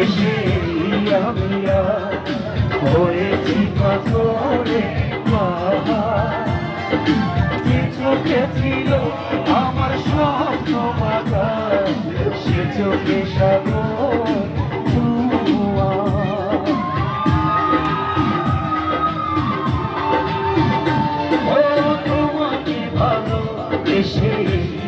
এসে আমি হয়েছি পাথরে পাহাড়। যে চোখে ছিল আমার সে চোখে সাগর তোমাকে ভালোবেসে আমি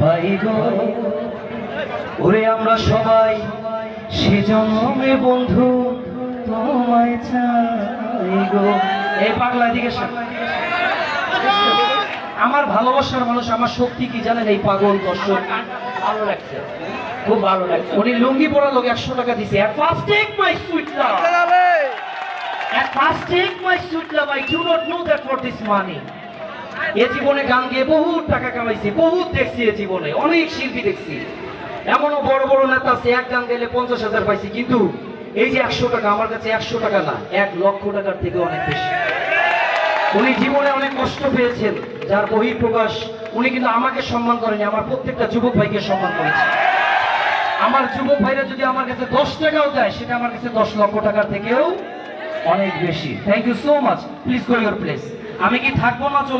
পাইব ওরে আমরা সবাই সে জন্মে বন্ধু তোমায় চাই গো। এই পাগলা দিকে আমার ভালোবাসার মানুষ আমার শক্তি কি জানেন এই পাগল দর্শক ভালো লাগছে খুব ভালো লাগছে। উনি লুঙ্গি পরা লোক একশো টাকা দিছে। First take my sweet love at first take my sweet love I do not know that for this money এ জীবনে গান গিয়ে বহুত টাকা কামাইছি, বহুত দেখছি এ জীবনে, অনেক শিল্পী দেখছি। এমনও বড় বড় নেতা আছে, এক গান গেলে পঞ্চাশ হাজার পাইছি, কিন্তু এই যে একশো টাকা, আমার কাছে একশো টাকা না, এক লক্ষ টাকার থেকে অনেক বেশি। উনি জীবনে অনেক কষ্ট পেয়েছেন, যার বহির প্রকাশ উনি কিন্তু আমাকে সম্মান করেনি আমার প্রত্যেকটা যুবক ভাইকে সম্মান করেছে। আমার যুবক ভাইরা যদি আমার কাছে দশ টাকাও দেয়, সেটা আমার কাছে দশ লক্ষ টাকার থেকেও অনেক বেশি। Thank you so much please go your place আমি কি থাকব না চলে